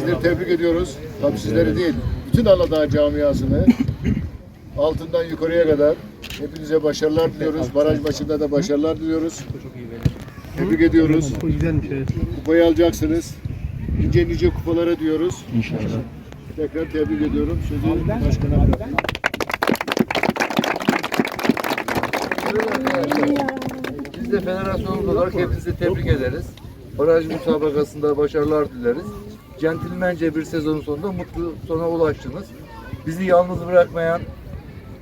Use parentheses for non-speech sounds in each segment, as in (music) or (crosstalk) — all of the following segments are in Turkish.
Sizleri tebrik ediyoruz. Tabii sizleri değil, bütün Aladağ camiasını (laughs) altından yukarıya kadar hepinize başarılar diliyoruz. Baraj maçında da başarılar diliyoruz. Tebrik ediyoruz. Kupayı alacaksınız. Nice nice kupalara diyoruz. İnşallah. Tekrar tebrik ediyorum. Sözü başkana bırakıyorum. Biz de federasyonumuz olarak hepinizi tebrik ederiz. Baraj müsabakasında başarılar dileriz. Centilmence bir sezonun sonunda mutlu sona ulaştınız. Bizi yalnız bırakmayan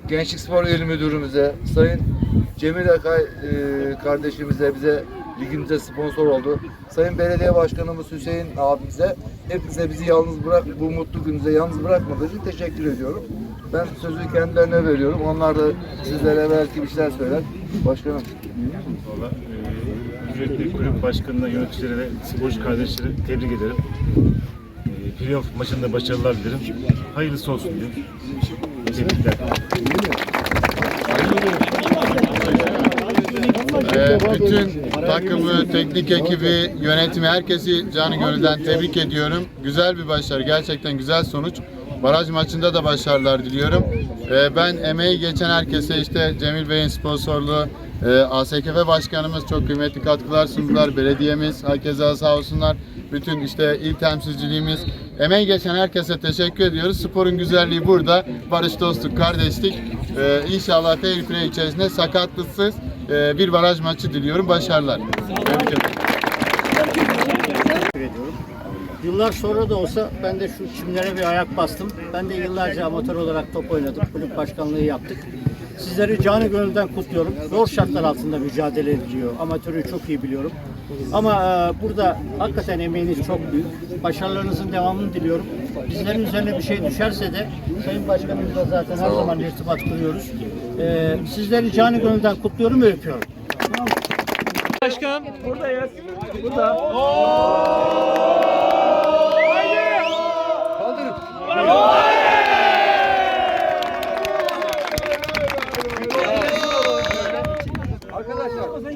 Gençlik Spor İl Müdürümüze, Sayın Cemil Akay e, kardeşimize, bize ligimize sponsor oldu. Sayın Belediye Başkanımız Hüseyin abimize, hepinize bizi yalnız bırak, bu mutlu gününüze yalnız bırakmadığı için teşekkür ediyorum. Ben sözü kendilerine veriyorum. Onlar da sizlere belki bir şeyler söyler. Başkanım. Valla e, kulüp başkanına, yöneticileri ve sporcu kardeşleri tebrik ederim. Playoff maçında başarılar dilerim. Hayırlısı olsun diyorum. Tebrikler. Ee, bütün takımı, teknik ekibi, yönetimi, herkesi canı gönülden tebrik ediyorum. Güzel bir başarı, gerçekten güzel sonuç. Baraj maçında da başarılar diliyorum. Ee, ben emeği geçen herkese işte Cemil Bey'in sponsorluğu, e, ASKF Başkanımız çok kıymetli katkılar sundular. Belediyemiz, herkese sağ olsunlar. Bütün işte il temsilciliğimiz, emeği geçen herkese teşekkür ediyoruz. Sporun güzelliği burada. Barış, dostluk, kardeşlik. Ee, inşallah play içerisinde sakatlısız e, bir baraj maçı diliyorum. Başarılar. Yıllar sonra da olsa ben de şu çimlere bir ayak bastım. Ben de yıllarca amatör olarak top oynadım. Kulüp başkanlığı yaptık. Sizleri canı gönülden kutluyorum. Zor şartlar altında mücadele ediliyor. Amatörü çok iyi biliyorum. Ama e, burada hakikaten emeğiniz çok büyük. Başarılarınızın devamını diliyorum. Bizlerin üzerine bir şey düşerse de Sayın Başkanımızla zaten her zaman irtibat kuruyoruz. E, sizleri canı gönülden kutluyorum ve öpüyorum. Arkadaşlar,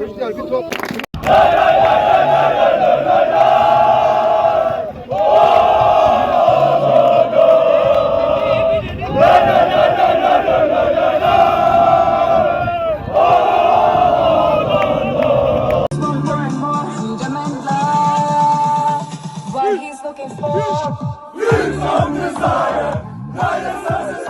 çocuklar bir top. looking for. Some desire, guidance us